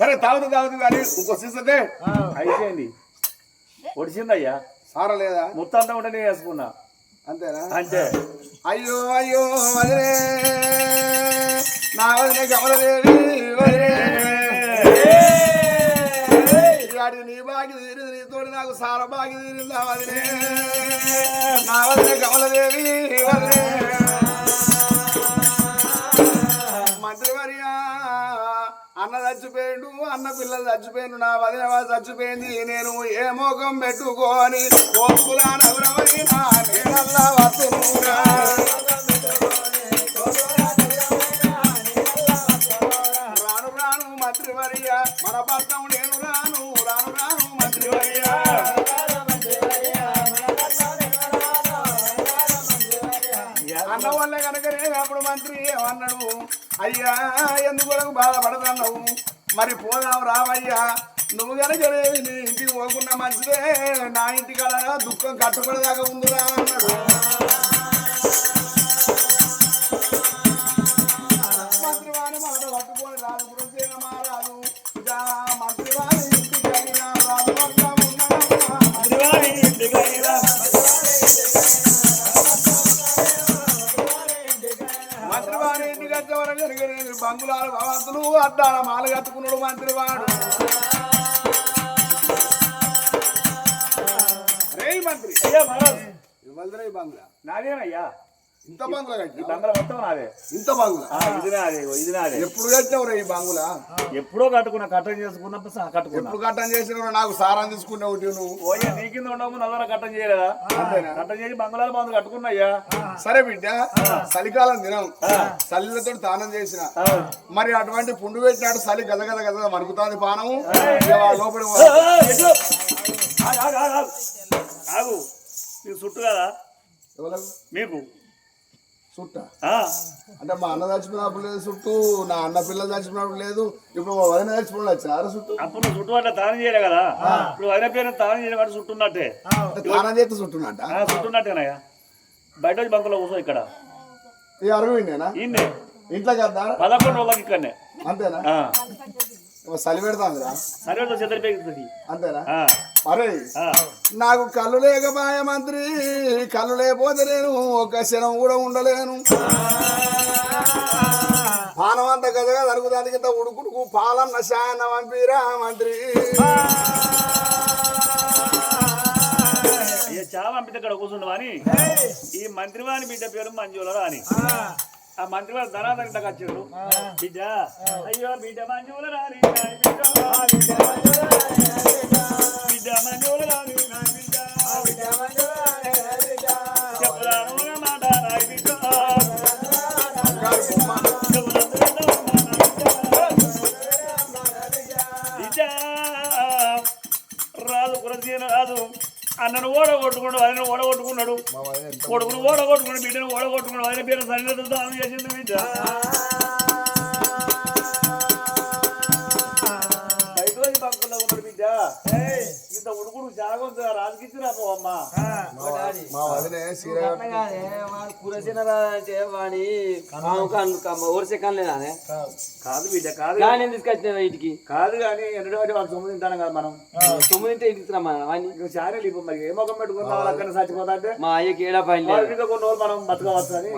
సరే తాగుతూ తాగుతూ కానీ ఇంకో సీసతే అయిపోయింది. ఒడిచిందయ్యా సార లేదా మొత్తం ఉంటే నేను వేసుకున్నా అంతేనా? అంటే అయ్యో అయ్యో వదిలే. నా వదిలే కమలదేవి వదిలే. నీ బాగి తీరింది నీ తోడు నాకు సార బాగి తీరిందా వదిలే. నా వదిలే కమలదేవి వదిలే. మంత్రి అన్న చచ్చిపోయిండు అన్న పిల్లలు చచ్చిపోయిండు నా వదిన వాళ్ళు చచ్చిపోయింది నేను ఏ మోకం పెట్టుకొని కోపులా నవరమైనా నేనల్లా వస్తున్నా రాను మన పట్నం రావయ్యా ఎందుకు వరకు మరి పోదాం రావయ్యా. నువ్వు కనుక నీ ఇంటికి పోకుండా మంచిదే నా ఇంటి కాడ దుఃఖం కట్టుబడదాకా ఉందిరా అన్నాడు. అద్దాల మాల కట్టుకున్నాడు మంత్రి. అయ్యా మహారాజ్. ఇవ్వదురా ఈ బంగ్లా? నాదేనయ్యా? ఇంత బంగ్లా బంగ్లా మొత్తం నాదే. ఇంత బంగ్లా? ఆ, ఇది నాదే ఇగో ఇది నాదే ఎప్పుడు కట్టినవురా ఈ బంగులా? ఎప్పుడో కట్టుకున్నా కట్టం చేసుకున్నప్పుడు సహా కట్టుకున్నా. ఎప్పుడు కట్టం చేసినా నాకు సారం తీసుకున్నావు నువ్వు. ఓయ్యా నీ కింద ఉండవు నల్లర కట్టం చేయలేదా? కట్టం చేసి బంగాళాలు బాగుంది కట్టుకున్నాయ్యా? సరే బిడ్డ చలికాలం దినం. చలిలతో తానం చేసిన. మరి అటువంటి పుండు పెట్టినాడు చలి గద గద గద మరుగుతాది పానము. ఇక లోపలి పో. ఆగు, ఆగు, ఆగు, ఆగు. ఆగు నీకు చుట్టు కదా? ఎవలకు? మీకు. చుట్ట ఆ, అంటే మా అన్న చచ్చిపోయినప్పుడు లేదు చుట్టూ నా అన్న పిల్లలు చచ్చిపోయినప్పుడు లేదు. ఇప్పుడు మా వదిన చచ్చిపోయిన వచ్చారు చుట్టూ అప్పుడు నువ్వు చుట్టూ అంటే తానం చేయలే కదా? ఇప్పుడు వదిన పేరు తానం చేయడం అంటే చుట్టున్నట్టే తానం చేస్తే చుట్టూనట ఆ, చుట్టున్నట్టేనయ్యా బయట వచ్చి బంకులో కూర్చో ఇక్కడ. ఈ అరవై నేనా ఈయన్నే ఇంట్లో కదా? పదకొండు రోజులకి ఇక్కడనే. అంతేనా? చలి పెడతాందిరా. సరే చెద్దరి పెరుగుతుంది అంతేనా? అరే. నాకు కళ్ళు లేకపాయ మంత్రి కళ్ళు లేకపోతే నేను ఒక క్షణం కూడా ఉండలేను. పానం అంత గదగా జరుగుతుంది కింద ఉడుకుడుకు పాలన్న శాన పంపిరా మంత్రి. చాలా పంపితే ఇక్కడ కూర్చుండవా అని ఈ మంత్రివాణి బిడ్డ పేరు మంజులరా అని ఆ. మంత్రివాడు ధనాధన ఇంతకు వచ్చాడు. బిడ్డ అయ్యో బిడ్డ మంజుల బిడ్డ బిడ్డ మంజుల రాని నాయ్ బిడ్డ చెప్పరాను ఒక మాట నాయ్ బిడ్డ బిడ్డ రాదు అన్నను ఓడగొట్టుకున్నాడు ఆయన ఓడగొట్టుకున్నాడు కొడుకును ఓడగొట్టుకున్నాడు బిడ్డను ఓడగొట్టుకున్నాడు ఆయన పేరు సన్నిధి దానం చేసింది బిడ్డ. ఇంత ఉడుకుడు జాగం రాజకిచ్చిరా అమ్మా మా వదిలే సీర కూరసిన అంటే వాడి ఊరిసే కనలేదానే కాదు. బిడ్డ కాదు. కానీ తీసుకొచ్చిన ఇంటికి కాదు కానీ ఎన్నడో వాటి వాళ్ళు సొమ్ము తింటాను కదా మనం. తీసుకురామా వాడిని? ఇంకా చారే ఇప్పుడు మరి ఏ మొఖం పెట్టుకున్న వాళ్ళు అక్కడ చచ్చిపోతా అంటే? మా అయ్యకి ఏడా పని కొన్ని రోజులు మనం బతకవచ్చు అని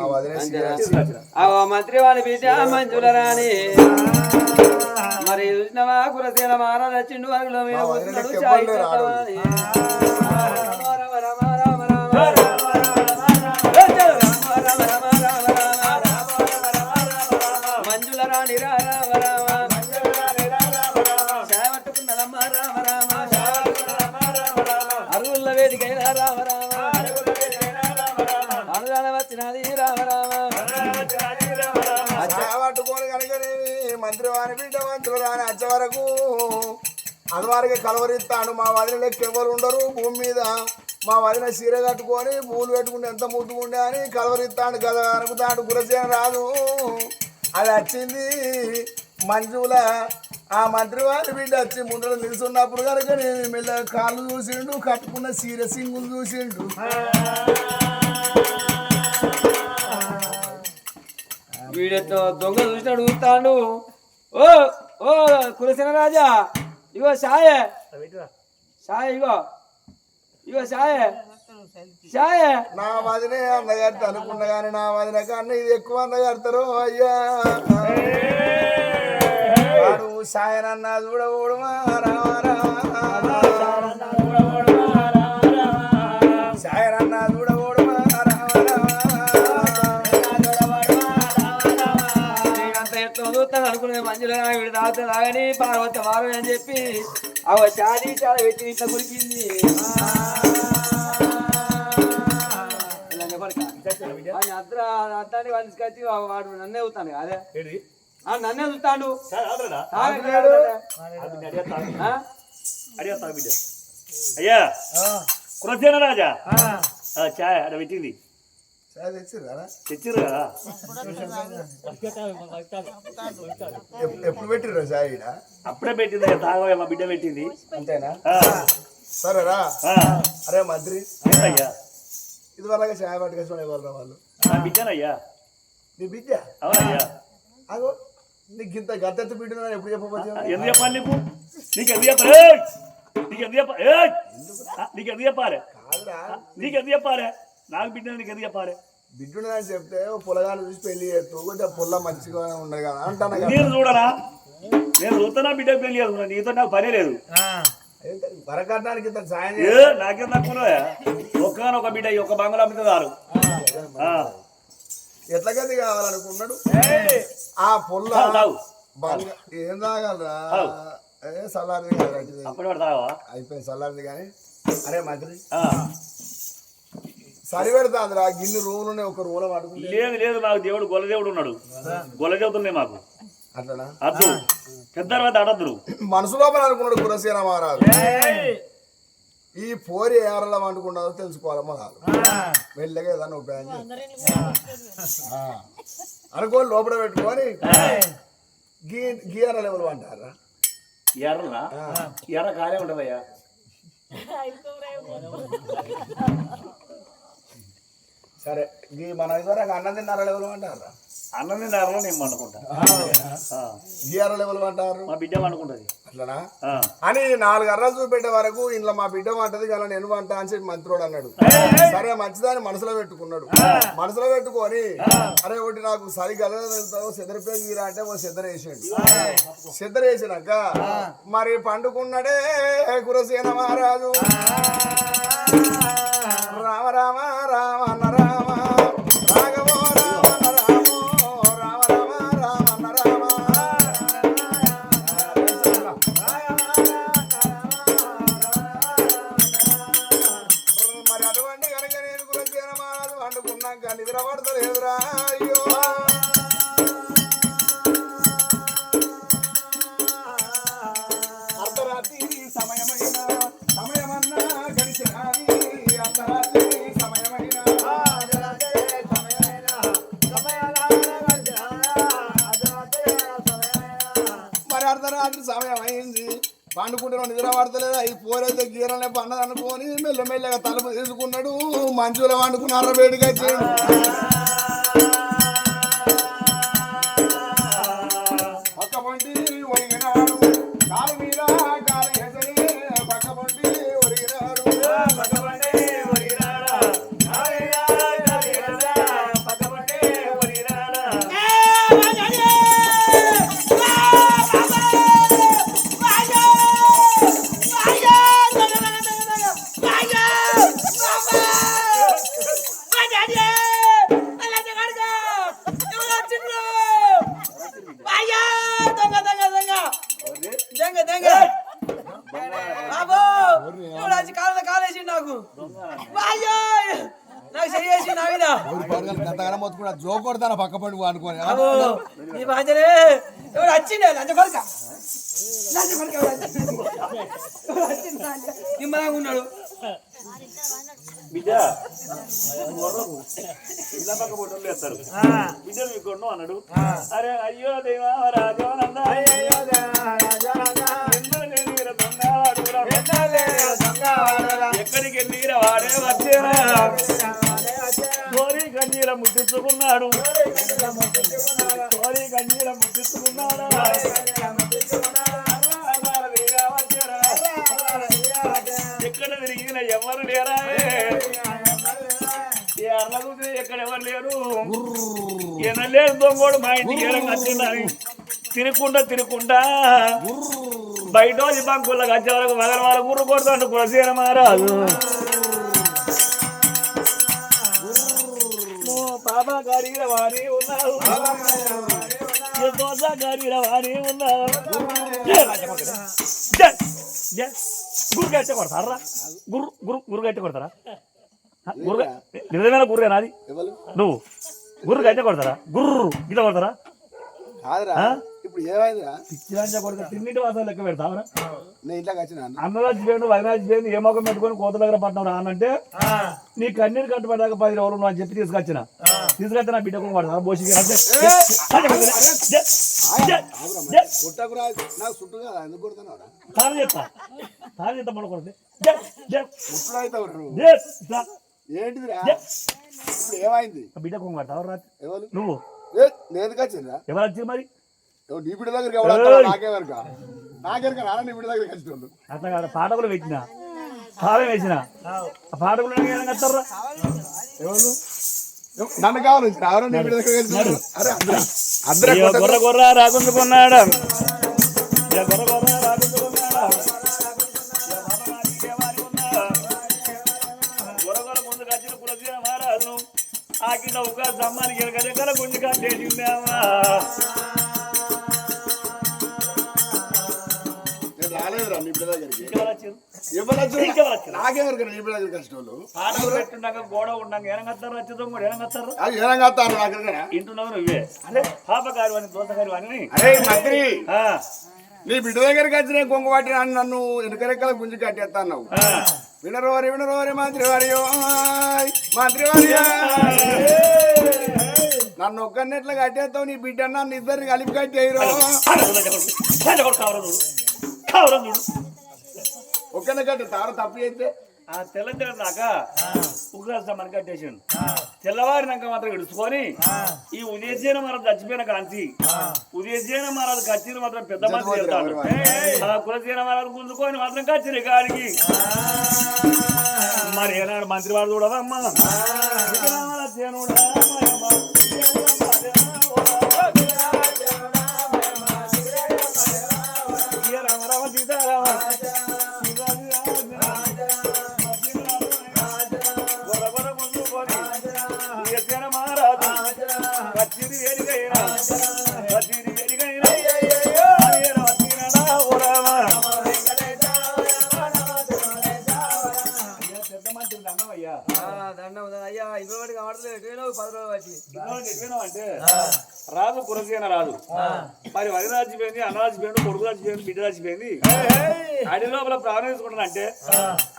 మంత్రి వాడి బిడ్డ మంజుల రాణి మరి చూసినవా కురసేన మహారాజు వచ్చిండు వారిలో మీద కూర్చున్నాడు చాయ్ రామ రామ రామ రామ అనవారికి అదివారికి కలవరిస్తాడు. మా వదిన లెక్క ఎవరు ఉండరు. భూమి మీద మా వదిన చీర కట్టుకొని పూలు పెట్టుకుంటే ఎంత ముద్దుకుండే అని కలవరిస్తాడు కదా. అనుకుతాడు గురసేన రాదు అది వచ్చింది. మంజుల ఆ మంత్రి వారి బిడ్డ వచ్చి ముందర నిలుచున్నప్పుడు కనుక నేను మెల్ల కాళ్ళు చూసిండు కట్టుకున్న చీర సింగులు చూసిండు. వీడతో దొంగ చూసినాడు చూస్తాడు ఓ ఓ కులసిన రాజా ఇగో షాయే షాయ్ ఇగో. ఇగో షాయే షాయే నా వదినే అందగడతా అనుకున్నా కానీ నా వదిన కన్నా ఇది ఎక్కువ అందగడతారు అయ్యా. వాడు సాయనన్నా చూడకూడమా మంజుల వీడు తాగుతా తాగని పార్వతి వారు అని చెప్పి అవ షాదీ చాలా పెట్టి ఇట్లా కురికింది. అద్దాన్ని వాళ్ళు తీసుకొచ్చి వాడు నన్నే చూస్తాను అదే నన్నే చూస్తాడు. అడిగా అయ్యా కురసేన రాజా? ఛాయ్ అక్కడ పెట్టింది. తెచ్చిర్రా తెచ్చిర్రు. కదా ఎప్- ఎప్పుడు పెట్టిర్రా సాయి ఈడ? అప్పుడే పెట్టింది తాగవే మా బిడ్డ పెట్టింది. అంతేనా? ఆ, సరేరా? ఆ, అరే మంత్రి. ఏంటయ్యా ఇది వరగా చాయ్ పట్టుకొచ్చుకునే వాళ్ళు వాళ్ళు? నా బిడ్డనయ్యా. నీ బిడ్డ? అవునయ్యా. అగో నీకు ఇంత గద్దెత్తు బిడ్డ ఎప్పుడు చెప్పవచ్చు ఎందుకు చెప్పాలి నీకు? నీకు ఎందుకు చెప్పాలి! నీకు ఎందుకు చెప్పాలి నీకు ఎందుకు? చెప్పాలి? కాదురా. నీకు ఎందుకు చెప్పాలి? నాకు బిడ్డ నీకు ఎందుకు చెప్పాలి? బిడ్డుని చెప్తే పొలగాన్ని చూసి పెళ్ళి చేస్తూ కొంచెం పొల్ల మంచిగా ఉండదు కదా అంటాను కదా? నేను చూడరా నేను చూస్తున్నా బిడ్డ పెళ్ళి చేసుకున్నా నీతో నాకు పనే లేదు. ఏంటి, వరకట్నానికి ఇంత సాయం ఏ నాకేం తక్కువ ఒక్కనొక బిడ్డ ఈ ఒక్క బంగాళా మీద చాలు ఆ, ఎట్లా గది కావాలనుకున్నాడు? ఆ పొల్ల తాగు, తాగు. బంగ- ఏం తాగలరా? తాగు. ఏ సల్లారింది కదా ఇది. అప్పటి తాగవా? అయిపోయింది సల్లారింది కానీ అరే మంత్రి. ఆ, రూములు ఒక రూల పడుకుంటే. లేదు లేదు మాకు దేవుడు గొల్ల దేవుడు ఉన్నాడు. గొల్ల దేవుతున్నాయి మాకు. అట్లనా? అద్దు. పెద్ద తర్వాత అడద్దురు మనసు లోపల అనుకున్నాడు కులసేన మహారాజు. ఈ పోరి ఎవరలా వండుకున్నదో తెలుసుకోవాలి మొదలు ఉపయోగం అనుకోని లోపల పెట్టుకొని గీ లెవెల్ అంటారా ఎర్రనా ఎర్ర కాలే ఉండదయ్యా సరే గీ మన ఇదివరకు అన్నం తిన్నారా లెవెల్ అంటారా? అన్నం తిన్నారని నేను వండుకుంటా గీర లెవెల్ అంటారు? మా బిడ్డ వండుకుంటది అట్లనా. అని నాలుగు అర్రలు చూపెట్టే వరకు ఇంట్లో మా బిడ్డ వంటది కదా నేను వంట అని చెప్పి మంత్రుడు అన్నాడు. సరే మంచిదాన్ని మనసులో పెట్టుకున్నాడు. మనసులో పెట్టుకొని అరే ఒకటి నాకు సరిగ్గా వెళ్తావు సెదరిపోయి వీరా అంటే ఓ సెద్దర వేసాడు. సెద్దర వేసినాక మరి పండుకున్నాడే కురసేన మహారాజు. రామ రామ రామ అర్ధరాత్రి సమయం అయింది. పండుకుంటున్న నిద్ర పడతలేదు. అవి పోరైతే గీరలే పండదు మెల్లమెల్లగా తలుపు తీసుకున్నాడు. మంచులో వండుకున్న అర్రబేడికి వచ్చాడు బిడ్డ ఇలా పక్క ఫోటోలు వేస్తారు బిడ్డ మీకు కొను అన్నాడు అరే అయ్యో దేవా రాజో నందా. అయ్యో ఎక్కడికి వెళ్ళిరా వాడే వచ్చేరా. కోరి గంజీల ముట్టించుకున్నాడు. కోరి గంజీల ముట్టించుకున్నాడా. ఎక్కడ తిరిగిన ఎవరు లేరా? కూతురు ఎక్కడ ఎవరు లేరు? ఎనలేరు దొంగోడు మా ఇంటికి వచ్చిందని తినకుండా తినకుండా బయట బంకులకు వచ్చే వరకు మగల వాళ్ళ గుర్రు కొడుతుంటే కులసీన మహారాజు బాబా గారి వారి ఉన్నారు. దోస గారి వారి ఉన్నారు. గురు గట్టి కొడతారా? గురు గురు గురు గట్టి కొడతారా? నిజమైన గుర్రే నాది. ఎవరు? నువ్వు. గుర్రు గట్టి కొడతారా? గుర్రు గిట్ల కొడతారా? ఇప్పుడు ఏమైందిరా? పిచ్చిరాంజ కొడుకు తిన్నిటి వాసాలు లెక్క పెడతావరా నేను ఇంట్లోకి వచ్చిన అన్నరాజు పేరు పేరు ఏ మొఖం పెట్టుకొని కోత దగ్గర రా అనంటే నీ కన్నీరు కట్టుబడ్డాక పది రోజులు నువ్వు అని చెప్పి తీసుకొచ్చిన. తీసుకొచ్చిన బిడ్డ కూడా పడతాను బోసికి కొట్టకురా నాకు చుట్టూ కదా ఎందుకు కొడుతున్నావురా తాను చెప్తా. తాను చెప్తా మన కొడితే ఏంటిదిరా? ఇప్పుడు ఏమైంది? బిడ్డ కొంగ పడతావు రాత్రి? ఎవరు? నువ్వు? ఏ, నేను ఎవరు మరి? నీ బిడ్డ దగ్గరికి ఎవరు వస్తారా? నాకెవరికా నాకెవరికా నాన్న నీ బిడ్డ దగ్గరికి వచ్చిండు. అట్లా కాదు పాటకులు పెట్టిన. తాళం వేసిన. ఆ పాటకులు ఎవరు? నన్ను కావాలి ఎవరు నీ బిడ్డ దగ్గరికి వచ్చిండు. అరే అందరా అందరా ఇక గొర్ర గొర్ర రాకుందుకున్నాడు ఇక సమ్మానికి ఎరగ దగ్గర గుంజి కట్టేసి ఉన్నావా? రాలేదురా నీ దగ్గరికి. దగ్గరికి పాటలు పెట్టుండగా గోడ ఉండంగా ఏనంగత్తారు వచ్చేదో కూడా? ఏనంగత్తారు అది ఇంటున్నావు నువ్వే. అదే. పాపకారు అని దోసకారు అని అరే మంత్రి. ఆ, నీ బిడ్డ దగ్గరికి వచ్చిన కొంగ పట్టి నన్ను వెనుకరెక్కల గుంజి కట్టేస్తా అన్నావు ఆ. వినరోరి వినరోరి మంత్రి వారియో మంత్రి వారియో నన్ను ఒక్కరినెట్లా కట్టేస్తావు నీ బిడ్డ నన్ను ఇద్దరిని కలిపి కట్టేయరు కావరం చూడు కావరం ఒక్కరిని తప్పు చేస్తే ఆ తెలంగాణ దాకా ఉగ్రస్తా మనకి కట్టేసాడు తెల్లవారినాక మాత్రం ఇడుచుకొని ఈ ఉదయసేన మహారాజు చచ్చిపోయిన కాంతి ఉదయసేన మహారాజు కచ్చిన మాత్రం పెద్ద మంది వెళ్తాడు ఆ కులసేన మహారాజు గుంజుకొని మాత్రం కచ్చిన కాడికి మరి ఏనాడు మంత్రి వాడు చూడవమ్మా అంటే రాజు కురసేన రాజు. మరి వది రాజిపోయింది అన్న రాజిపోయింది కొడుకు రాజిపోయింది బిడ్డ రాజిపోయింది అడి లోపల ప్రాణం తీసుకుంటాను అంటే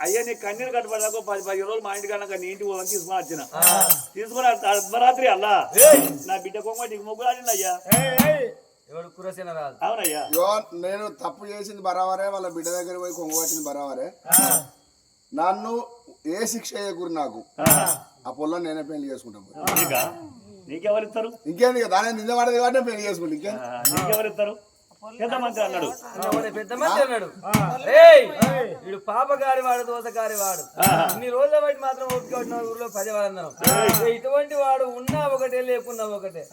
అయ్యా నీ కన్నీరు కట్టుబడ్డాక పది పది రోజులు మా ఇంటికి అన్నాక నీ ఇంటికి పోదాం తీసుకుని వచ్చిన. తీసుకుని అర్ధరాత్రి అల్లా నా బిడ్డ కొంగ నీకు ముగ్గురు ఆడింది అయ్యా. ఎవడు కురసేన రాదు అవునయ్యా. యో నేను తప్పు చేసింది బరావరే వాళ్ళ బిడ్డ దగ్గర పోయి కొంగ పట్టింది బరావరే నన్ను ఏ శిక్ష చేయకూరు నాకు. ఆ పొలం నేనే పెళ్ళి చేసుకుంటాను నీకా? నీకెవరు ఇస్తారు? ఇంకేంది కదా దాని నింద పడదు కాబట్టి పెళ్ళి చేసుకుంటా ఇంకేం నీకెవరు ఇస్తారు? పెద్ద మంత్రి అన్నాడు. పెద్ద మంది అన్నాడు. ఏయ్ వీడు పాపగారి వాడు దోసగారి వాడు. ఇన్ని రోజుల బట్టి మాత్రం ఓపిక ఉన్న ఊర్లో ప్రజలందరం. ఇటువంటి వాడు ఉన్నా ఒకటే లేకున్నా ఒకటే.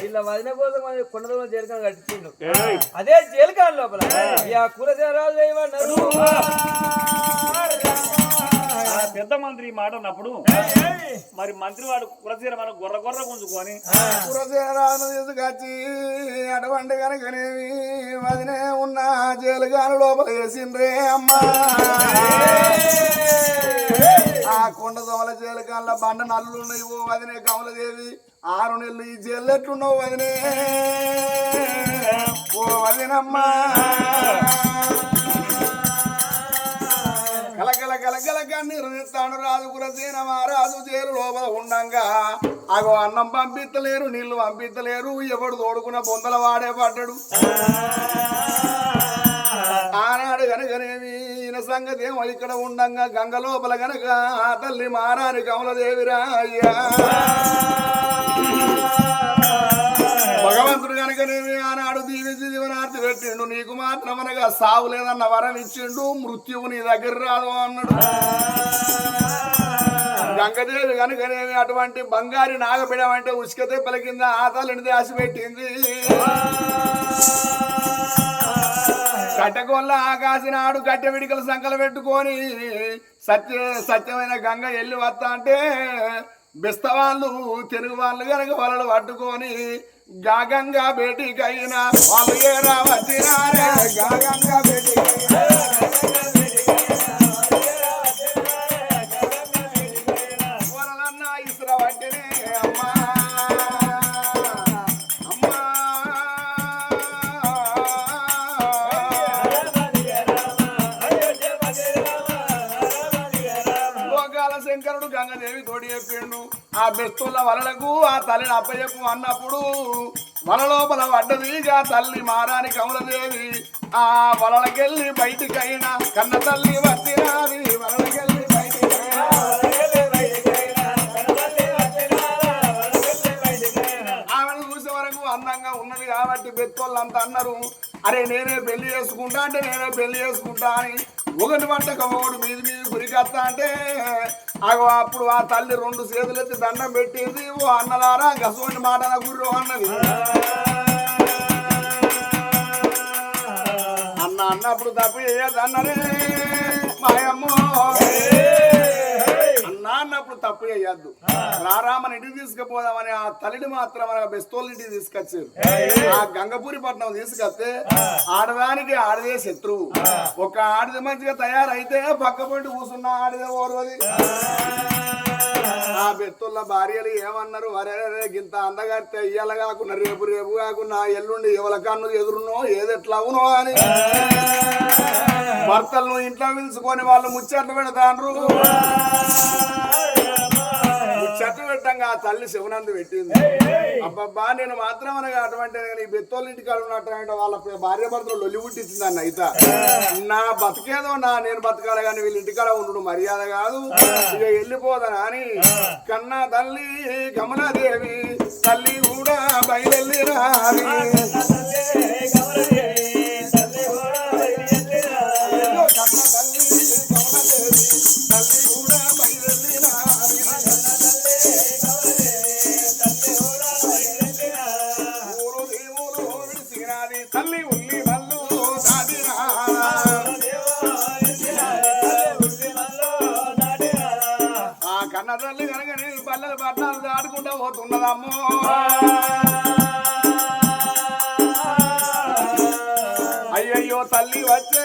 వీళ్ళ వదిన కోసం మన కొండదూర జేలికను కట్టించిండు. ఏయ్, అదే జేలికాన్ లోపల. ఈ ఆ కులసేన రాజు ఏమన్నారు ఆ పెద్ద మంత్రి ఈ మాట అన్నప్పుడు మరి మంత్రి వాడు కులసీర మనం గొర్ర గొర్ర గుంజుకొని అటువంటి కనుకనేవి వదినే ఉన్న జైలుగాను లోపల వేసిండ్రే అమ్మా. ఆ కొండ దోమల జైలు కాళ్ళ బండ నల్లు ఉన్నాయి ఓ వదినే కమలదేవి. ఆరు నెలలు ఈ జైలు ఎట్లున్నావు వదినే? ఓ వదినమ్మా. కలకల కన్నీరు రాజు కురసేన మహారాజు చేరు లోపల ఉండంగా. అగో అన్నం పంపిత్తలేరు నీళ్ళు పంపిత్తలేరు ఎవడు తోడుకున్న బొందల వాడే పడ్డాడు. ఆనాడు గనగనేమి ఈయన సంగతి ఏమో ఇక్కడ ఉండంగా. గంగ లోపల గనక ఆ తల్లి మారాని కమలదేవిరా అయ్యా భగవంతుడు కనుక ఆనాడు దీవించి జీవనార్థి పెట్టిండు. నీకు మాత్రం అనగా సావు లేదన్న వరం ఇచ్చిండు. మృత్యువు నీ దగ్గర రాదు అన్నాడు. గంగదేవి కనుక అటువంటి బంగారి నాగబిడం అంటే ఉసుక తెప్పల కింద దాసి పెట్టింది కట్టకొల్ల ఆకాశనాడు కట్టె విడికల సంకలు పెట్టుకొని సత్య సత్యమైన గంగ వెళ్ళి వస్తా అంటే బిస్తవాళ్ళు తెలుగు వాళ్ళు కనుక వలలు పట్టుకొని గాగంగా బేటికైనా వాళ్ళు ఏ రావచ్చినారే గాగంగా బేటికైనా శంకరుడు గంగదేవి తోడి చెప్పిండు. ఆ బెస్తుల వలలకు ఆ తల్లిని అప్పచెప్పు అన్నప్పుడు వల లోపల పడ్డది ఆ తల్లి మారాని కమలదేవి ఆ వలలకెళ్ళి బయటికైనా కన్న తల్లి వచ్చినది వలలకెళ్ళి ఆమెను చూసే వరకు అందంగా ఉన్నది కాబట్టి బెత్తోళ్ళు అంత అన్నారు. అరే నేనే పెళ్ళి చేసుకుంటా అంటే నేనే పెళ్ళి చేసుకుంటా అని ఒకటి వంట కవోడు మీది మీది గురికత్తా అంటే అగో అప్పుడు ఆ తల్లి రెండు చేతులు ఎత్తి దండం పెట్టింది ఓ అన్నలారా గసోని మాట నా గుర్రు అన్నది. అన్న అన్నప్పుడు తప్పి ఏదన్నరే అన్నరే మాయమ్మో. అన్నా అన్నప్పుడు తప్పు చేయొద్దు. రారామని ఇంటికి తీసుకుపోదామని ఆ తల్లిని మాత్రం బెస్తోళ్ళ ఇంటికి తీసుకొచ్చారు. ఆ గంగపూరి పట్నం తీసుకొస్తే ఆడదానికి ఆడదే శత్రువు. ఒక ఆడది మంచిగా తయారైతే పక్క పొంటి కూర్చున్న ఆడదే ఓర్వది. ఆ బెత్తుల భార్యలు ఏమన్నారు? అరే గింత అందగడితే ఇయ్యాల కాకుండా రేపు రేపు కాకుండా ఎల్లుండి ఎవల కన్ను ఎదురునో ఏది ఎట్లా అవునో అని భర్తలను ఇంట్లో పిలుచుకొని వాళ్ళు ముచ్చట్లు పెడతాండ్రు. పెట్టంగా ఆ తల్లి శివనందు పెట్టింది. అబ్బబ్బా నేను మాత్రం అనగా అటువంటి నీ బెత్తోళ్ళ ఇంటికాడ ఉన్నట్టు వాళ్ళ భార్య భర్తలు లొల్లి పుట్టించింది అన్న అయితే నా బతికేదో నా నేను బతకాలి కానీ వీళ్ళ ఇంటికాడ ఉండు మర్యాద కాదు. ఇక వెళ్ళిపోదనా అని కన్నా తల్లి కమలాదేవి తల్లి కూడా బయలుదేరి పోతున్నదమ్మో. అయ్యయ్యో తల్లి వచ్చే